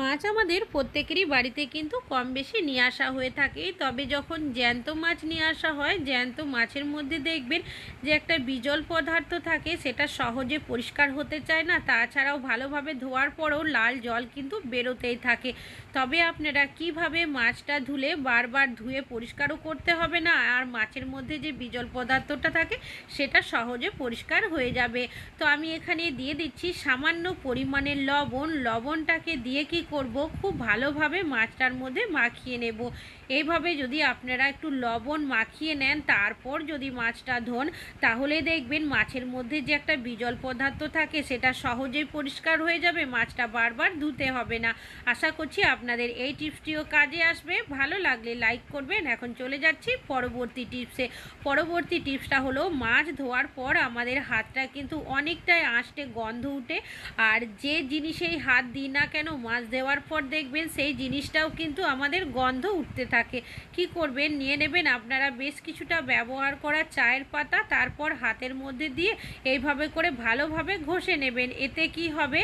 মাছ আমাদের প্রত্যেকেরই বাড়িতে কিন্তু কম বেশি নিয়ে আসা হয়ে থাকে। তবে যখন জ্যান্ত মাছ নিয়ে আসা হয়, জ্যান্ত মাছের মধ্যে দেখবেন যে একটা বিজল পদার্থ থাকে, সেটা সহজে পরিষ্কার হতে চায় না। তাছাড়াও ভালোভাবে ধোয়ার পরেও লাল জল কিন্তু বেরোতেই থাকে। তবে আপনারা কীভাবে মাছটা ধুলে বারবার ধুয়ে পরিষ্কারও করতে হবে না? আর মাছের মধ্যে যে বিজল পদার্থটা থাকে, সেটা সহজে পরিষ্কার হয়ে যাবে। তো আমি এখানে দিয়ে দিচ্ছি সামান্য পরিমাণের লবণ। লবণটাকে দিয়ে কি করব খুব ভালোভাবে মাছটার মধ্যে মাখিয়ে নেব। এইভাবে যদি আপনারা একটু লবণ মাখিয়ে নেন, তারপর যদি মাছটা ধোন, তাহলে দেখবেন মাছের মধ্যে যে একটা বিজল পদার্থ থাকে, সেটা সহজেই পরিষ্কার হয়ে যাবে, মাছটা বারবার ধুতে হবে না। আশা করছি আপনাদের এই টিপসটিও কাজে আসবে। ভালো লাগলে লাইক করবেন। এখন চলে যাচ্ছি পরবর্তী টিপসে। পরবর্তী টিপসটা হলো, মাছ ধোয়ার পর আমাদের হাতটা কিন্তু অনেকটাই আঁশটে গন্ধ উঠে, আর যে জিনিসেই হাত দিই না কেন, মাছ দেওয়ার পর দেখবেন সেই জিনিসটাও কিন্তু আমাদের গন্ধ উঠতে থাকে। কি করবেন? নিয়ে নেবেন। আপনারা বেশ কিছুটা ব্যবহার করা চায়ের পাতা তারপর হাতের মধ্যে দিয়ে এইভাবে করে ভালোভাবে ঘষে নেবেন। এতে কি হবে?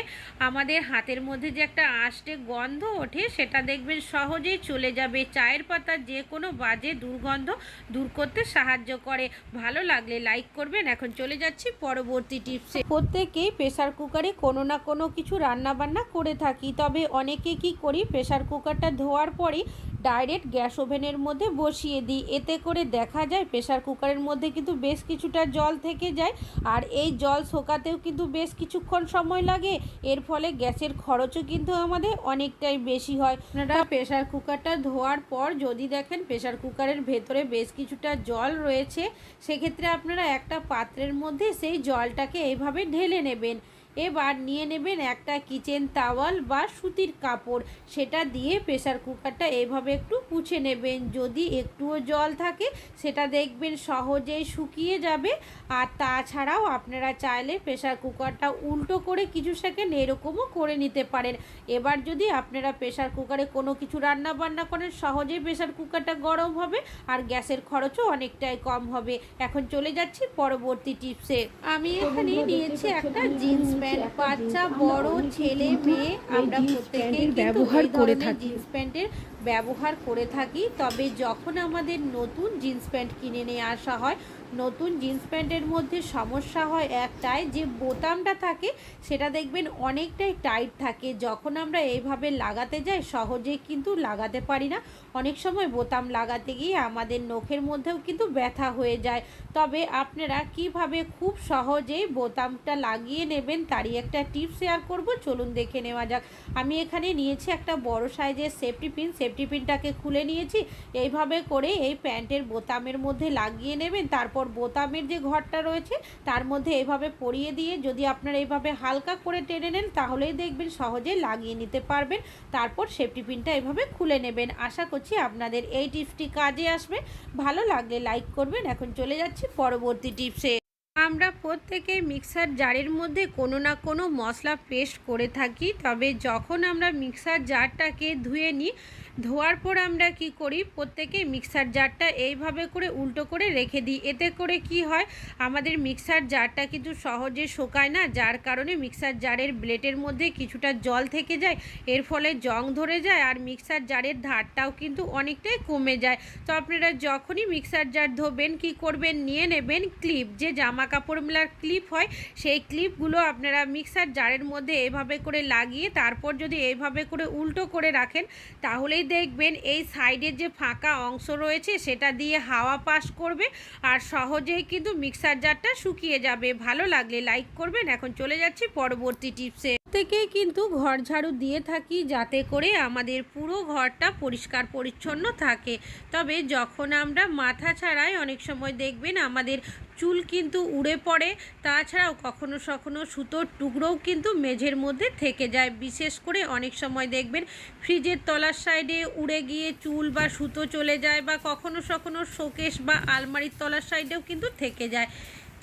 আমাদের হাতের মধ্যে যে একটা আষ্টে গন্ধ ওঠে, সেটা দেখবেন সহজেই চলে যাবে। চায়ের পাতা যে কোনো বাজে দুর্গন্ধ দূর করতে সাহায্য করে। ভালো লাগলে লাইক করবেন। এখন চলে যাচ্ছি পরবর্তী টিপসে। প্রত্যেকেই প্রেসার কুকারে কোনো না কোনো কিছু রান্না বান্না করে থাকি। তবে অনেকে কি করি? প্রেশার কুকারটা ধোয়ার পরই ডাইরেক্ট গ্যাস ওভেনের মধ্যে বসিয়ে দিই। এতে করে দেখা যায় প্রেশার কুকারের মধ্যে কিন্তু বেশ কিছুটা জল থেকে যায় আর এই জল শোকাতেও কিন্তু বেশ কিছুক্ষণ সময় লাগে। এর ফলে গ্যাসের খরচও কিন্তু আমাদের অনেকটাই বেশি হয়। আপনারা প্রেশার কুকারটা ধোয়ার পর যদি দেখেন প্রেশার কুকারের ভেতরে বেশ কিছুটা জল রয়েছে, সেক্ষেত্রে আপনারা একটা পাত্রের মধ্যে সেই জলটাকে এইভাবে ঢেলে নেবেন। এবার নিয়ে নেবেন একটা কিচেন তাওয়াল বা সুতির কাপড়। সেটা দিয়ে প্রেসার কুকারটা এভাবে একটু পুছে নেবেন। যদি একটুও জল থাকে সেটা দেখবেন সহজেই শুকিয়ে যাবে। আর তাছাড়াও আপনারা চাইলে প্রেসার কুকারটা উল্টো করে কিছু সেকেন্ড এরকমও করে নিতে পারেন। এবার যদি আপনারা প্রেসার কুকারে কোনো কিছু রান্না বান্না করেন সহজেই প্রেসার কুকারটা গরম হবে আর গ্যাসের খরচও অনেকটাই কম হবে। এখন চলে যাচ্ছি পরবর্তী টিপসে। আমি এখানে নিয়েছি একটা জিন্স প্যান্ট বাচ্চা বড় ছেলে মেয়ে আমরা প্রত্যেকেই ব্যবহার করে থাকি। জিন্স প্যান্টের ব্যবহার করে থাকি, তবে যখন আমাদের নতুন জিন্স প্যান্ট কিনে নিয়ে আসা হয়, নতুন জিন্স প্যান্টের মধ্যে সমস্যা হয় একটাই যে বোতামটা থাকে, সেটা দেখবেন অনেকটাই টাইট থাকে। যখন আমরা এইভাবে লাগাতে যাই সহজেই কিন্তু লাগাতে পারি না। অনেক সময় বোতাম লাগাতে গিয়ে আমাদের নখের মধ্যেও কিন্তু ব্যথা হয়ে যায়। তবে আপনারা কীভাবে খুব সহজেই বোতামটা লাগিয়ে নেবেন, তারই একটা টিপস শেয়ার করব। চলুন দেখে নেওয়া যাক। আমি এখানে নিয়েছি একটা বড় সাইজের সেফটি পিন। সেফটি পিনটাকে খুলে নিয়েছি। এইভাবে করে এই প্যান্টের বোতামের মধ্যে লাগিয়ে নেবেন। তারপর বোতামের যে ঘরটা রয়েছে, তার মধ্যে এইভাবে পরিয়ে দিয়ে যদি আপনারা এইভাবে হালকা করে টেনে নেন, তাহলেই দেখবেন সহজে লাগিয়ে নিতে পারবেন। তারপর সেফটি পিনটা এভাবে খুলে নেবেন। আশা করছি আপনাদের এই টিপসটি কাজে আসবে। ভালো লাগলে লাইক করবেন। এখন চলে যাচ্ছি পরবর্তী টিপসে। আমরা প্রত্যেকে মিক্সার জারের মধ্যে কোনো না কোনো মশলা পেস্ট করে থাকি। তবে যখন আমরা মিক্সার জারটাকে ধুয়ে নিই ধোয়ার পর আমরা কি করি? প্রত্যেকে মিক্সার জারটা এইভাবে করে উল্টো করে রেখে দিই। এতে করে কি হয়? আমাদের মিক্সার জারটা কিন্তু সহজে শোকায় না, যার কারণে মিক্সার জারের ব্লেডের মধ্যে কিছুটা জল থেকে যায়, এর ফলে জং ধরে যায় আর মিক্সার জারের ধারটাও কিন্তু অনেকটাই কমে যায়। তো আপনারা যখনই মিক্সার জার ধোবেন, কি করবেন? নিয়ে নেবেন ক্লিপ। যে জামা কাপড় মেলার ক্লিপ হয়, সেই ক্লিপগুলো আপনারা মিক্সার জারের মধ্যে এভাবে করে লাগিয়ে, তারপর যদি এইভাবে করে উল্টো করে রাখেন, তাহলেই দেখবেন এই সাইডের যে ফাঁকা অংশ রয়েছে সেটা দিয়ে হাওয়া পাস করবে আর সহজেই কিন্তু মিক্সার জারটা শুকিয়ে যাবে। ভালো লাগলে লাইক করবেন। এখন চলে যাচ্ছি পরবর্তী টিপসে। প্রত্যেকেই কিন্তু ঘর ঝাড়ু দিয়ে থাকি যাতে করে আমাদের পুরো ঘরটা পরিষ্কার পরিচ্ছন্ন থাকে। তবে যখন আমরা মাথা ছাড়াই অনেক সময় দেখবেন আমাদের চুল কিন্তু উড়ে পড়ে, তাছাড়াও কখনো কখনো সুতোর টুকরোও কিন্তু মেঝের মধ্যে থেকে যায়। বিশেষ করে অনেক সময় দেখবেন ফ্রিজের তলার সাইডে উড়ে গিয়ে চুল বা সুতো চলে যায় বা কখনো কখনো শোকেশ বা আলমারির তলার সাইডেও কিন্তু থেকে যায়।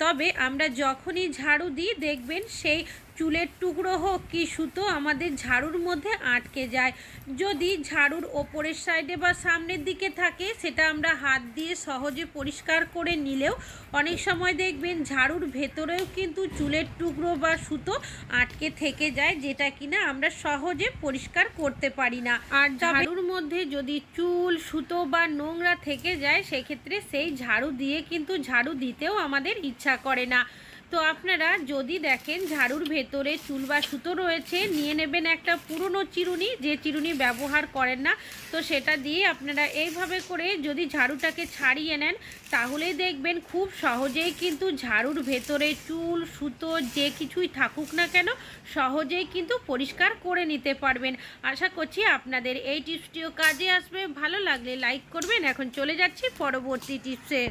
তবে আমরা যখনই ঝাড়ু দিই দেখবেন সেই চুলের টুকরো হোক কি সুতো আমাদের ঝাড়ুর মধ্যে আটকে যায়। যদি ঝাড়ুর ওপরের সাইডে বা সামনের দিকে থাকে, সেটা আমরা হাত দিয়ে সহজে পরিষ্কার করে নিলেও অনেক সময় দেখবেন ঝাড়ুর ভেতরেও কিন্তু চুলের টুকরো বা সুতো আটকে থেকে যায়, যেটা কিনা আমরা সহজে পরিষ্কার করতে পারি না। আর ঝাড়ুর মধ্যে যদি চুল, সুতো বা নোংরা থেকে যায়, সেক্ষেত্রে সেই ঝাড়ু দিয়ে কিন্তু ঝাড়ু দিতেও আমাদের ইচ্ছা করে না। তো আপনারা যদি দেখেন ঝাড়ুর ভেতরে চুল বা সুতো রয়েছে, নিয়ে নেবেন একটা পুরনো চিরুনি, যে চিরুনি ব্যবহার করেন না। তো সেটা দিয়ে আপনারা এইভাবে করে যদি ঝাড়ুটাকে ছাড়িয়ে নেন, তাহলেই দেখবেন খুব সহজেই কিন্তু ঝাড়ুর ভেতরে চুল, সুতো, যে কিছুই থাকুক না কেন, সহজেই কিন্তু পরিষ্কার করে নিতে পারবেন। আশা করছি আপনাদের এই টিপসটিও কাজে আসবে। ভালো লাগলে লাইক করবেন। এখন চলে যাচ্ছি পরবর্তী টিপসে।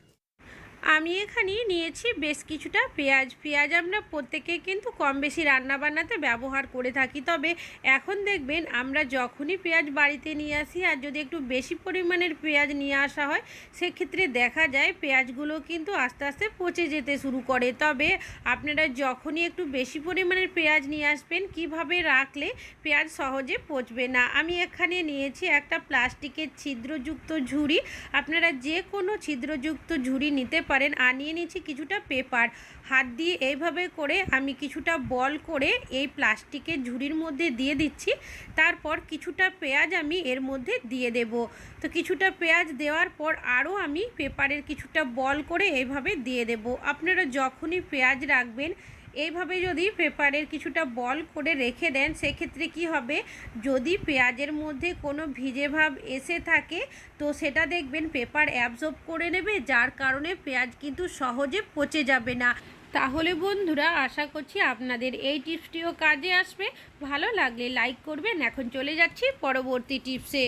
আমি এখানে নিয়েছি বেশ কিছুটা পেঁয়াজ। পেঁয়াজ আমরা প্রত্যেকে কিন্তু কম বেশি রান্না বান্নাতে ব্যবহার করে থাকি। তবে এখন দেখবেন আমরা যখনই পেঁয়াজ বাড়িতে নিয়ে আসি আর যদি একটু বেশি পরিমাণের পেঁয়াজ নিয়ে আসা হয়, সেক্ষেত্রে দেখা যায় পেঁয়াজগুলো কিন্তু আস্তে আস্তে পচে যেতে শুরু করে। তবে আপনারা যখনই একটু বেশি পরিমাণের পেঁয়াজ নিয়ে আসবেন, কীভাবে রাখলে পেঁয়াজ সহজে পচবে না? আমি এখানে নিয়েছি একটা প্লাস্টিকের ছিদ্রযুক্ত ঝুড়ি। আপনারা যে কোনো ছিদ্রযুক্ত ঝুড়ি নিতে পারেন। আর নিয়ে নিয়েছি কিছুটা পেপার। হাত দিয়ে এইভাবে করে আমি কিছুটা বল করে এই প্লাস্টিকের ঝুড়ির মধ্যে দিয়ে দিচ্ছি। তারপর কিছুটা পেঁয়াজ আমি এর মধ্যে দিয়ে দেব। তো কিছুটা পেঁয়াজ দেওয়ার পর আরও আমি পেপারের কিছুটা বল করে এইভাবে দিয়ে দেব। আপনারা যখনই পেঁয়াজ রাখবেন এইভাবে যদি পেপারের কিছুটা বল করে রেখে দেন, সেক্ষেত্রে কি হবে? যদি পেঁয়াজের মধ্যে কোনো ভিজে ভাব এসে থাকে, তো সেটা দেখবেন পেপার অ্যাবজর্ব করে নেবে, যার কারণে পেঁয়াজ কিন্তু সহজে পচে যাবে না। তাহলে বন্ধুরা, আশা করছি আপনাদের এই টিপসটিও কাজে আসবে। ভালো লাগলে লাইক করবেন। এখন চলে যাচ্ছি পরবর্তী টিপসে।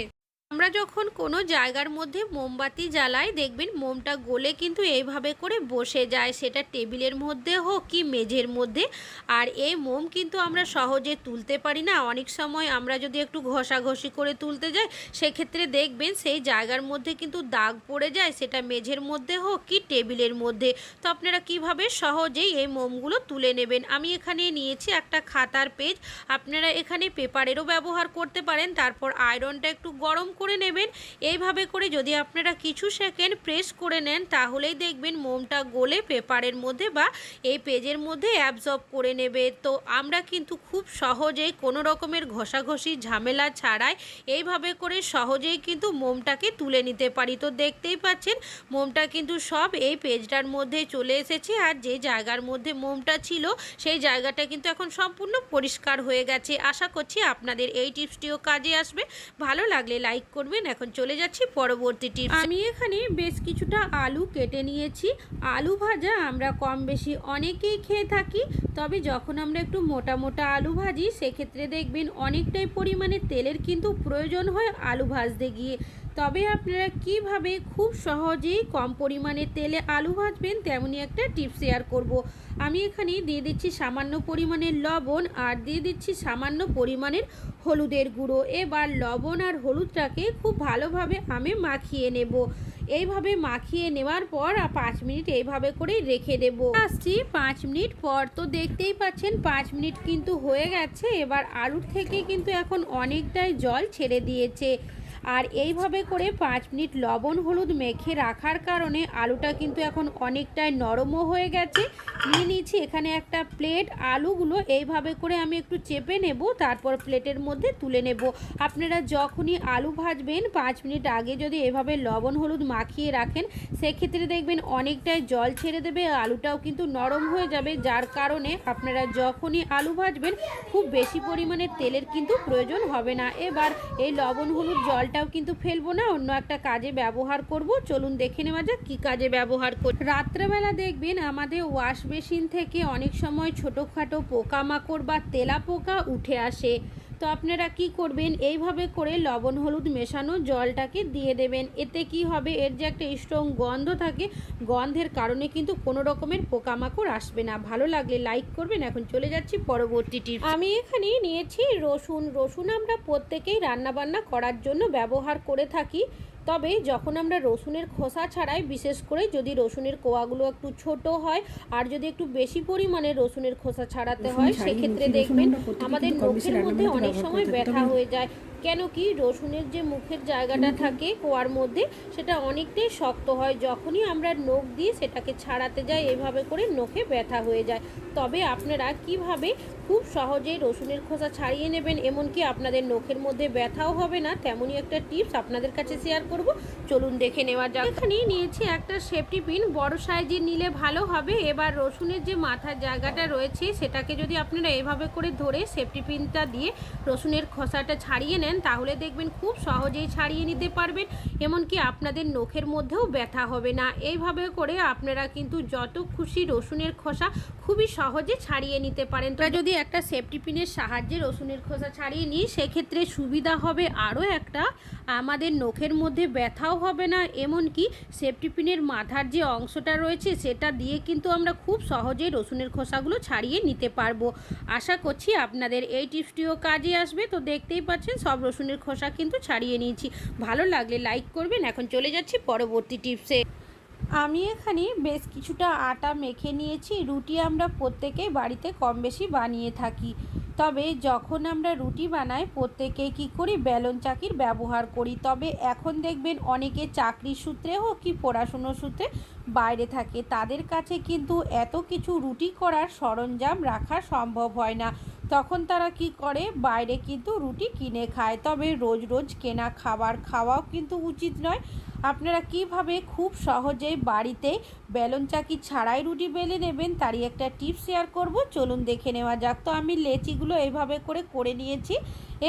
আমরা যখন কোনো জায়গার মধ্যে মোমবাতি জ্বালাই, দেখবেন মোমটা গলে কিন্তু এইভাবে করে বসে যায়। সেটা টেবিলের মধ্যে হোক কি মেঝের মধ্যে। আর এই মোম কিন্তু আমরা সহজে তুলতে পারি না। অনেক সময় আমরা যদি একটু ঘষাঘষি করে তুলতে যাই, সেক্ষেত্রে দেখবেন সেই জায়গার মধ্যে কিন্তু দাগ পড়ে যায়। সেটা মেঝের মধ্যে হোক কি টেবিলের মধ্যে। তো আপনারা কীভাবে সহজেই এই মোমগুলো তুলে নেবেন? আমি এখানে নিয়েছি একটা খাতার পেজ। আপনারা এখানে পেপারেরও ব্যবহার করতে পারেন। তারপর আয়রনটা একটু গরম করে নেবেন। এইভাবে করে যদি আপনারা কিছু সেকেন্ড প্রেস করে নেন, তাহলেই দেখবেন মোমটা গলে পেপারের মধ্যে বা এই পেজের মধ্যে অ্যাবজর্ব করে নেবে। তো আমরা কিন্তু খুব সহজেই কোনো রকমের ঘষাঘষি, ঝামেলা ছাড়াই এইভাবে করে সহজেই কিন্তু মোমটাকে তুলে নিতে পারি। তো দেখতেই পাচ্ছেন, মোমটা কিন্তু সব এই পেজটার মধ্যে চলে এসেছে আর যে জায়গার মধ্যে মোমটা ছিল, সেই জায়গাটা কিন্তু এখন সম্পূর্ণ পরিষ্কার হয়ে গেছে। আশা করছি আপনাদের এই টিপসটিও কাজে আসবে। ভালো লাগলে লাইক করবেন। এখন চলে যাচ্ছি পরবর্তী টিপস আমি এখানে বেশ কিছুটা আলু কেটে নিয়েছি। আলু ভাজা আমরা কম বেশি অনেকেই খেয়ে থাকি, তবে যখন আমরা একটু মোটা মোটা আলু ভাজি, সেক্ষেত্রে দেখবেন অনেকটাই পরিমাণে তেলের কিন্তু প্রয়োজন হয় আলু ভাজতে গিয়ে। তবে আপনারা কীভাবে খুব সহজেই কম পরিমাণে তেলে আলু ভাজবেন তেমনই একটা টিপস শেয়ার করব। আমি এখানে দিয়ে দিচ্ছি সামান্য পরিমাণের লবণ আর দিয়ে দিচ্ছি সামান্য পরিমাণের হলুদের গুঁড়ো। এবার লবণ আর হলুদটাকে খুব ভালোভাবে আমি মাখিয়ে নেব। এইভাবে মাখিয়ে নেওয়ার পর পাঁচ মিনিট এইভাবে করেই রেখে দেব। আসছি পাঁচ মিনিট পর। তো দেখতেই পাচ্ছেন পাঁচ মিনিট কিন্তু হয়ে গেছে। এবার আলুর থেকে কিন্তু এখন অনেকটাই জল ছেড়ে দিয়েছে। আর এইভাবে করে পাঁচ মিনিট লবণ হলুদ মেখে রাখার কারণে আলুটা কিন্তু এখন অনেকটাই নরমও হয়ে গেছে। নিয়ে নিয়েছি এখানে একটা প্লেট আলুগুলো, এইভাবে করে আমি একটু চেপে নেব, তারপর প্লেটের মধ্যে তুলে নেব। আপনারা যখনই আলু ভাজবেন, পাঁচ মিনিট আগে যদি এভাবে লবণ হলুদ মাখিয়ে রাখেন, সেক্ষেত্রে দেখবেন অনেকটাই জল ছেড়ে দেবে, আলুটাও কিন্তু নরম হয়ে যাবে। যার কারণে আপনারা যখনই আলু ভাজবেন, খুব বেশি পরিমাণে তেলের কিন্তু প্রয়োজন হবে না। এবার এই লবণ হলুদ জল চালটাও কিন্তু ফেলব না, অন্য একটা কাজে ব্যবহার করব। চলুন দেখে নেওয়া যাক কী কাজে ব্যবহার করি। রাত্রেবেলা দেখবেন আমাদের ওয়াশ মেশিন থেকে অনেক সময় ছোটোখাটো পোকামাকড় বা তেলা পোকা উঠে আসে। তো আপনারা কি করবেন? এইভাবে করে লবণ, হলুদ মেশানো জলটাকে দিয়ে দেবেন। এতে কি হবে? এর যে একটা স্ট্রং গন্ধ থাকে, গন্ধের কারণে কিন্তু কোনো রকমের পোকামাকড় আসবে না। ভালো লাগলে লাইক করবেন। এখন চলে যাচ্ছি পরবর্তীটি আমি এখানে নিয়েছি রসুন। রসুন আমরা প্রত্যেকেই রান্নাবান্না করার জন্য ব্যবহার করে থাকি। তবে যখন আমরা রসুনের খোসা ছাড়াই বিশেষ করে যদি রসুনের কোয়াগুলো একটু ছোট হয় আর যদি একটু বেশি পরিমাণে রসুনের খোসা ছাড়াতে হয় সেক্ষেত্রে দেখবেন আমাদের নখের মধ্যে অনেক সময় ব্যথা হয়ে যায়। কেন কি রসুনের যে মুখের জায়গাটা থাকে কোয়ার মধ্যে, সেটা অনেকটাই শক্ত হয়। যখনই আমরা নখ দিয়ে সেটাকে ছাড়াতে যাই, এভাবে করে নখে ব্যথা হয়ে যায়। তবে আপনারা কীভাবে খুব সহজেই রসুনের খোসা ছাড়িয়ে নেবেন, এমনকি আপনাদের নখের মধ্যে ব্যথাও হবে না, তেমনই একটা টিপস আপনাদের কাছে শেয়ার করব। চলুন দেখে নেওয়া যাক। এখানে নিয়েছি একটা সেফটি পিন, বড় সাইজের নিলে ভালো হবে। এবার রসুনের যে মাথার জায়গাটা রয়েছে, সেটাকে যদি আপনারা এভাবে করে ধরে সেফটি পিনটা দিয়ে রসুনের খোসাটা ছাড়িয়ে নেন তাহলে দেখবেন খুব সহজেই ছাড়িয়ে নিতে পারবেন, এমনকি আপনাদের নখের মধ্যেও ব্যথা হবে না। এইভাবে করে আপনারা কিন্তু যত খুশি রসুনের খোসা খুবই সহজে ছাড়িয়ে নিতে পারেন। তো যদি একটা সেফটি পিনের সাহায্যে রসুনের খোসা ছাড়িয়ে নিই, সেক্ষেত্রে সুবিধা হবে আরও একটা, আমাদের নখের মধ্যে ব্যথাও হবে না, এমনকি সেফটি পিনের মাথার যে অংশটা রয়েছে, সেটা দিয়ে কিন্তু আমরা খুব সহজেই রসুনের খোসাগুলো ছাড়িয়ে নিতে পারব। আশা করছি আপনাদের এই টিপসটিও কাজে আসবে। তো দেখতেই পাচ্ছেন সব রসুনের খোসা কিন্তু ছাড়িয়ে নিয়েছি। ভালো লাগলে লাইক করবেন। এখন চলে যাচ্ছি পরবর্তী টিপসে। আমি এখানে বেশ কিছুটা আটা মেখে নিয়েছি। রুটি আমরা প্রত্যেকেই বাড়িতে কম বেশি বানিয়ে থাকি। তবে যখন আমরা রুটি বানাই, প্রত্যেকে কি করি? বেলন চাকির ব্যবহার করি। তবে এখন দেখবেন অনেকে চাকরির সূত্রে হোক কি পড়াশুনোর সূত্রে বাইরে থাকে। তাদের কাছে কিন্তু এত কিছু রুটি করার সরঞ্জাম রাখা সম্ভব হয় না। তখন তারা কি করে? বাইরে কিন্তু রুটি কিনে খায়। তবে রোজ রোজ কেনা খাবার খাওয়াও কিন্তু উচিত নয়। আপনারা কীভাবে খুব সহজেই বাড়িতে বেলন চাকি ছাড়াই রুটি বেলে নেবেন তারই একটা টিপস শেয়ার করব। চলুন দেখে নেওয়া যাক। তো আমি লেচিগুলো এইভাবে করে করে নিয়েছি।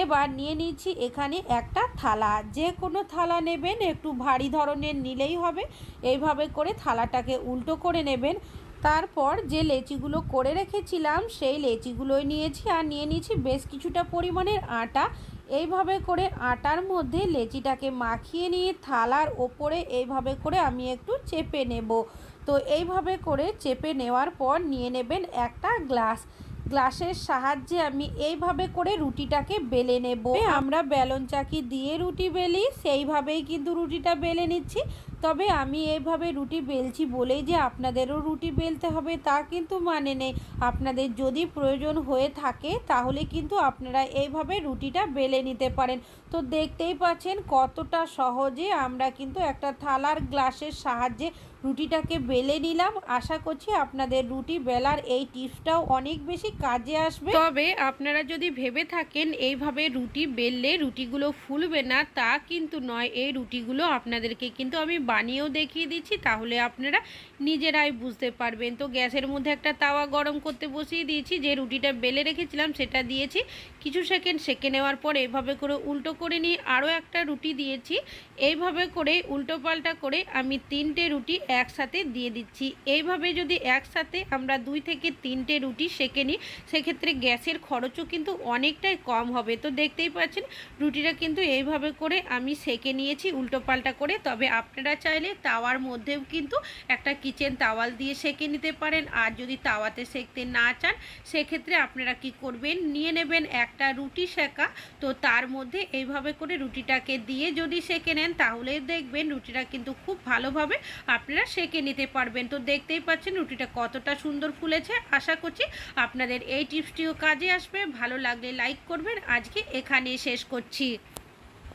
এবার নিয়ে নিয়েছি এখানে একটা থালা। যে কোনো থালা নেবেন, একটু ভারী ধরনের নিলেই হবে। এইভাবে করে থালাটাকে উল্টো করে নেবেন। তারপর যে লেচিগুলো করে রেখেছিলাম, সেই লেচিগুলোই নিয়েছি আর নিয়ে নিয়েছি বেশ কিছুটা পরিমাণের আটা। এইভাবে করে আটার মধ্যে লেচিটাকে মাখিয়ে নিয়ে থালার ওপরে এইভাবে করে আমি একটু চেপে নেব। তো এইভাবে করে চেপে নেওয়ার পর নিয়ে নেবেন একটা গ্লাস। গ্লাসের সাহায্যে আমি এইভাবে করে রুটিটাকে বেলে নেব। আমরা বেলন চাকি দিয়ে রুটি বেলি, সেইভাবেই কিন্তু রুটিটা বেলে নিচ্ছি। তবে আমি এইভাবে রুটি বেলছি বলেই যে আপনাদেরও রুটি বেলতে হবে, তা কিন্তু মানে নেই। আপনাদের যদি প্রয়োজন হয়ে থাকে, তাহলে কিন্তু আপনারা এইভাবে রুটিটা বেলে নিতে পারেন। তো দেখতেই পাচ্ছেন কতটা সহজে আমরা কিন্তু একটা থালার গ্লাসের সাহায্যে রুটিটাকে বেলে নিলাম। আশা করছি আপনাদের রুটি বেলার এই টিপসটাও অনেক বেশি কাজে আসবে। তবে আপনারা যদি ভেবে থাকেন এইভাবে রুটি বেললে রুটিগুলো ফুলবে না, তা কিন্তু নয়। এই রুটিগুলো আপনাদেরকে কিন্তু আমি বানিয়েও দেখিয়ে দিচ্ছি, তাহলে আপনারা নিজেরাই বুঝতে পারবেন। তো গ্যাসের মধ্যে একটা তাওয়া গরম করতে বসিয়ে দিয়েছি, যে রুটিটা বেলে রেখেছিলাম সেটা দিয়েছি। কিছু সেকেন্ড সেকে নেওয়ার পর এভাবে করে উল্টো করে নিয়ে আরও একটা রুটি দিয়েছি। এইভাবে করে উল্টো পাল্টা করে আমি তিনটে রুটি একসাথে দিয়ে দিচ্ছি। এইভাবে যদি একসাথে আমরা দুই থেকে তিনটে রুটি সেকে নিই, সেক্ষেত্রে গ্যাসের খরচও কিন্তু অনেকটাই কম হবে। তো দেখতেই পাচ্ছেন, রুটিটা কিন্তু এইভাবে করে আমি সেকে নিয়েছি উল্টো পাল্টা করে। তবে আপনারা চাইলে তাওয়ার মধ্যেও কিন্তু একটা কিচেন তাওয়াল দিয়ে সেকে নিতে পারেন। আর যদি তাওয়াতে সেকতে না চান, সেক্ষেত্রে আপনারা কি করবেন? নিয়ে নেবেন একটা রুটি সেকা। তো তার মধ্যে এইভাবে করে রুটিটাকে দিয়ে যদি সেকে নেন, তাহলে দেখবেন রুটিটা কিন্তু খুব ভালোভাবে আপনারা সেকে নিতে পারবেন। তো দেখতেই পাচ্ছেন রুটিটা কতটা সুন্দর ফুলেছে। আশা করছি আপনাদের এই টিপসটিও কাজে আসবে। ভালো লাগলে লাইক করবেন। আজকে এখানে শেষ করছি।